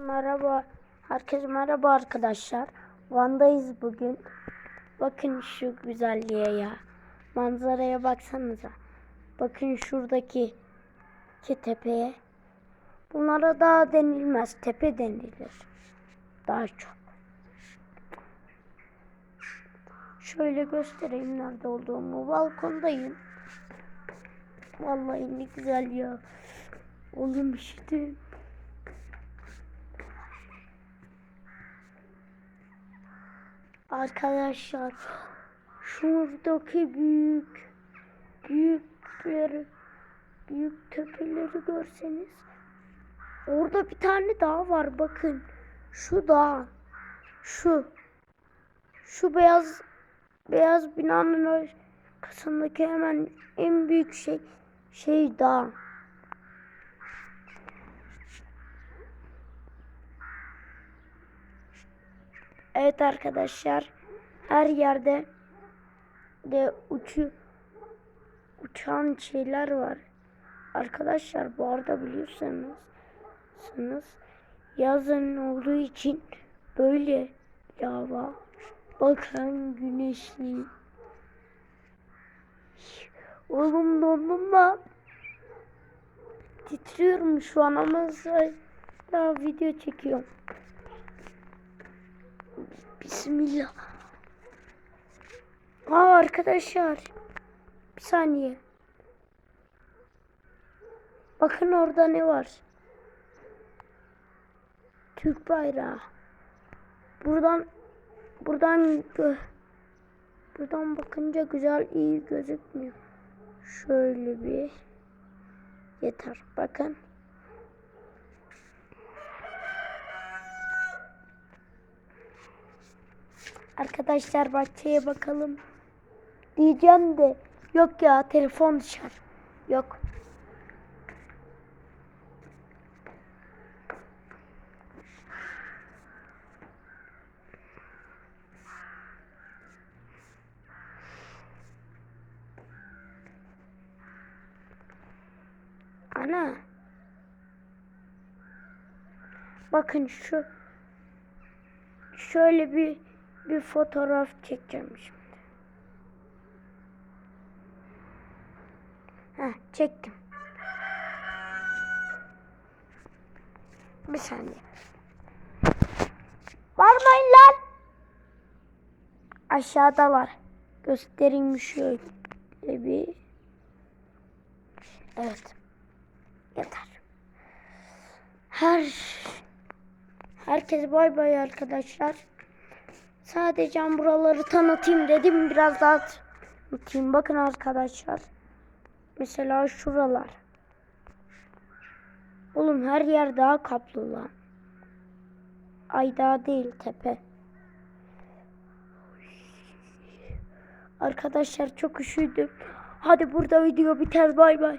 Merhaba, herkese merhaba arkadaşlar. Van'dayız bugün. Bakın şu güzelliğe ya. Manzaraya baksanıza. Bakın şuradaki iki tepeye. Bunlara dağ denilmez, tepe denilir. Daha çok. Şöyle göstereyim nerede olduğumu. Balkondayım. Vallahi ne güzel ya. Oğlum işte. Arkadaşlar şuradaki büyük büyükleri büyük tepeleri görseniz. Orada bir tane dağ var bakın. Şu dağ şu. Şu beyaz beyaz binanın arkasındaki hemen en büyük şey şey dağ Evet arkadaşlar her yerde de uçu uçan şeyler var. Arkadaşlar bu arada biliyorsanız sanız yazın olduğu için böyle lava bakın güneşli Oğlum dondum lan. Titriyorum şu an ama video çekiyorum. Bismillah. Aa arkadaşlar. Bir saniye. Bakın orada ne var. Türk bayrağı. Buradan buradan buradan bakınca güzel iyi gözükmüyor. Şöyle bir yeter. Bakın. Arkadaşlar bahçeye bakalım. Diyeceğim de yok ya telefon düşer. Yok. Ana. Bakın şu şöyle bir bir fotoğraf çekeceğim şimdi. Heh, çektim. Bir saniye. Varmayın lan. Aşağıdalar. Göstereyim şöyle bir. Evet. Yeter. Her Herkese bay bay arkadaşlar. Sadece buraları tanıtayım dedim. Biraz daha tanıtayım. Bakın arkadaşlar. Mesela şuralar. Oğlum her yer daha kaplı lan. Ay daha değil tepe. Arkadaşlar çok üşüdüm. Hadi burada video biter bay bay.